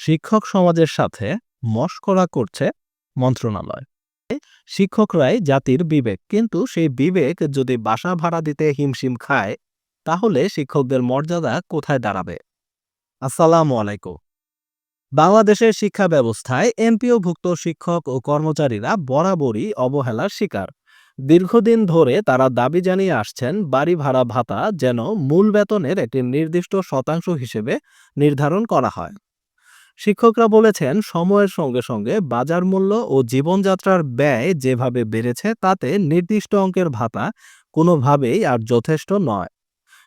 শিক্ষক সমাজের সাথে মশকরা করছে মন্ত্রণালয়। শিক্ষকরাই জাতির বিবেক, কিন্তু সেই বিবেক যদি বাসা ভাড়া দিতে হিমশিম খায়, তাহলে শিক্ষকদের মর্যাদা কোথায় দাঁড়াবে? আসসালামু আলাইকুম। বাংলাদেশের শিক্ষা ব্যবস্থায় এমপিওভুক্ত শিক্ষক ও কর্মচারীরা বরাবরই অবহেলার শিকার। দীর্ঘদিন ধরে তারা দাবি জানিয়ে আসছেন, বাড়ি ভাড়া ভাতা যেন মূল বেতনের একটি নির্দিষ্ট শতাংশ হিসেবে নির্ধারণ করা হয়। শিক্ষকরা বলেছেন, সময়ের সঙ্গে সঙ্গে বাজার মূল্য ও জীবনযাত্রার ব্যয় যেভাবে বেড়েছে, তাতে নির্দিষ্ট অঙ্কের ভাতা কোনোভাবেই আর যথেষ্ট নয়।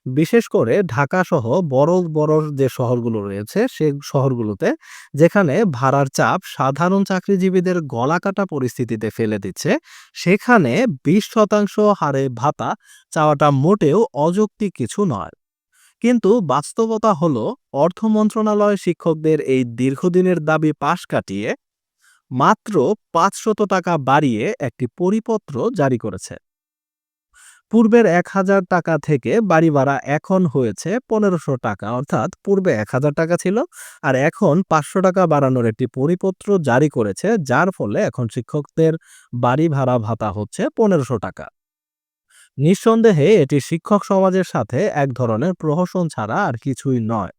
বিশেষ করে ঢাকা সহ বড় বড় যে শহরগুলো রয়েছে, সে শহরগুলোতে যেখানে ভাড়ার চাপ সাধারণ চাকরিজীবীদের গলাকাটা পরিস্থিতিতে ফেলে দিচ্ছে, সেখানে বিশ শতাংশ হারে ভাতা চাওয়াটা মোটেও অযৌক্তিক কিছু নয়। কিন্তু বাস্তবতা হল, অর্থ মন্ত্রণালয় শিক্ষকদের এই দীর্ঘদিনের দাবি পাশ কাটিয়ে মাত্র পাঁচশত টাকা বাড়িয়ে একটি পরিপত্র জারি করেছে। পূর্বের এক হাজার টাকা থেকে বাড়ি ভাড়া এখন হয়েছে পনেরোশো টাকা, অর্থাৎ পূর্বে এক হাজার টাকা ছিল, আর এখন পাঁচশো টাকা বাড়ানোর একটি পরিপত্র জারি করেছে, যার ফলে এখন শিক্ষকদের বাড়ি ভাড়া ভাতা হচ্ছে পনেরোশো টাকা। নিঃসন্দেহে এটি শিক্ষক সমাজের সাথে এক ধরনের প্রহসন ছাড়া আর কিছুই নয়।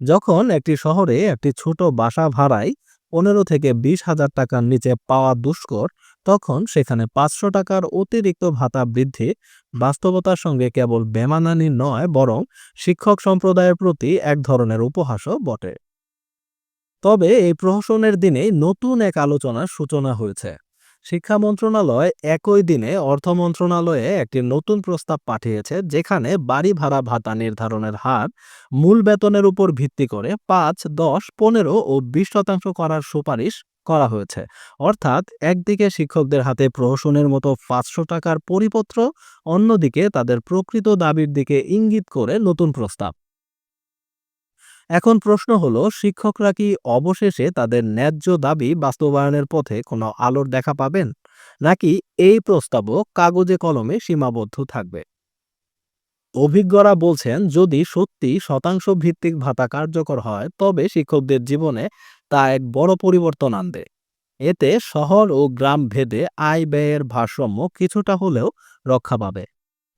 যখন একটি শহরে একটি ছোট বাসা ভাড়ায় পনেরো থেকে বিশ হাজার টাকার নিচে পাওয়া দুষ্কর, তখন সেখানে পাঁচশো টাকার অতিরিক্ত ভাতা বৃদ্ধি বাস্তবতার সঙ্গে কেবল বেমানানি নয়, বরং শিক্ষক সম্প্রদায়ের প্রতি এক ধরনের উপহাসও বটে। তবে এই প্রহসনের দিনেই নতুন এক আলোচনার সূচনা হয়েছে। শিক্ষা মন্ত্রণালয় একই দিনে অর্থ মন্ত্রণালয়ে একটি নতুন প্রস্তাব পাঠিয়েছে, যেখানে বাড়ি ভাড়া ভাতা নির্ধারণের হার মূল বেতনের উপর ভিত্তি করে পাঁচ, দশ, পনেরো ও বিশ শতাংশ করার সুপারিশ করা হয়েছে। অর্থাৎ একদিকে শিক্ষকদের হাতে প্রহসনের মতো পাঁচশো টাকার পরিপত্র, অন্যদিকে তাদের প্রকৃত দাবির দিকে ইঙ্গিত করে নতুন প্রস্তাব। এখন প্রশ্ন হলো, শিক্ষকরা কি অবশেষে তাদের ন্যায্য দাবি বাস্তবায়নের পথে কোনো আলোর দেখা পাবেন? নাকি এই প্রস্তাবও কাগজে কলমে সীমাবদ্ধ থাকবে? অভিজ্ঞরা বলছেন, যদি সত্যি শতাংশ ভিত্তিক ভাতা কার্যকর হয়, তবে শিক্ষকদের জীবনে তা এক বড় পরিবর্তন আনবে। এতে শহর ও গ্রাম ভেদে আয় ব্যয়ের ভারসাম্য কিছুটা হলেও রক্ষা পাবে।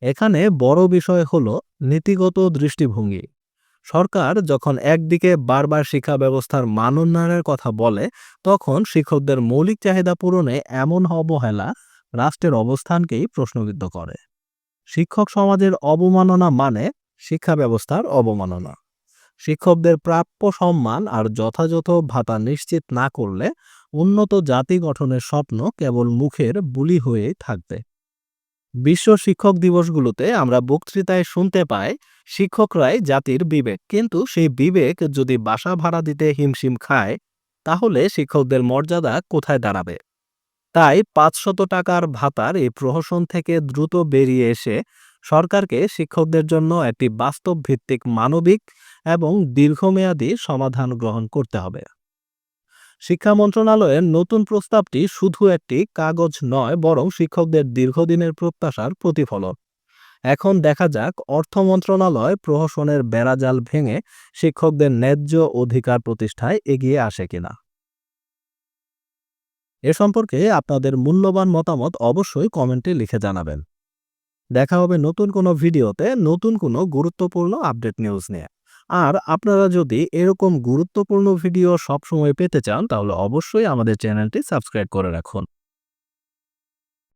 এখানে বড় বিষয় হল নীতিগত দৃষ্টিভঙ্গি। সরকার যখন একদিকে বারবার শিক্ষা ব্যবস্থার মান উন্নয়নের কথা বলে, তখন শিক্ষকদের মৌলিক চাহিদা পূরণে এমন অবহেলা রাষ্ট্রের অবস্থানকেই প্রশ্নবিদ্ধ করে। শিক্ষক সমাজের অবমাননা মানে শিক্ষা ব্যবস্থার অবমাননা। শিক্ষকদের প্রাপ্য সম্মান আর যথাযথ ভাতা নিশ্চিত না করলে উন্নত জাতি গঠনের স্বপ্ন কেবল মুখের বুলি হয়েই থাকবে। বিশ্ব শিক্ষক দিবসগুলোতে আমরা বক্তৃতায় শুনতে পাই শিক্ষকরাই জাতির বিবেক। কিন্তু সেই বিবেক যদি বাসা ভাড়া দিতে হিমশিম খায়, তাহলে শিক্ষকদের মর্যাদা কোথায় দাঁড়াবে? তাই পাঁচশত টাকার ভাতার এই প্রহসন থেকে দ্রুত বেরিয়ে এসে সরকারকে শিক্ষকদের জন্য একটি বাস্তব ভিত্তিক মানবিক এবং দীর্ঘমেয়াদী সমাধান গ্রহণ করতে হবে। শিক্ষা মন্ত্রণালয়ের নতুন প্রস্তাবটি শুধু একটি কাগজ নয়, বরং শিক্ষকদের দীর্ঘদিনের প্রত্যাশার প্রতিফলন। এখন দেখা যাক, অর্থ মন্ত্রণালয় প্রহসনের বেড়াজাল ভেঙে শিক্ষকদের ন্যায্য অধিকার প্রতিষ্ঠায় এগিয়ে আসে কিনা। এ সম্পর্কে আপনাদের মূল্যবান মতামত অবশ্যই কমেন্টে লিখে জানাবেন। দেখা হবে নতুন কোনো ভিডিওতে নতুন কোনো গুরুত্বপূর্ণ আপডেট নিউজ নিয়ে। আর আপনারা যদি এরকম গুরুত্বপূর্ণ ভিডিও সবসময় পেতে চান, তাহলে অবশ্যই আমাদের চ্যানেলটি সাবস্ক্রাইব করে রাখুন।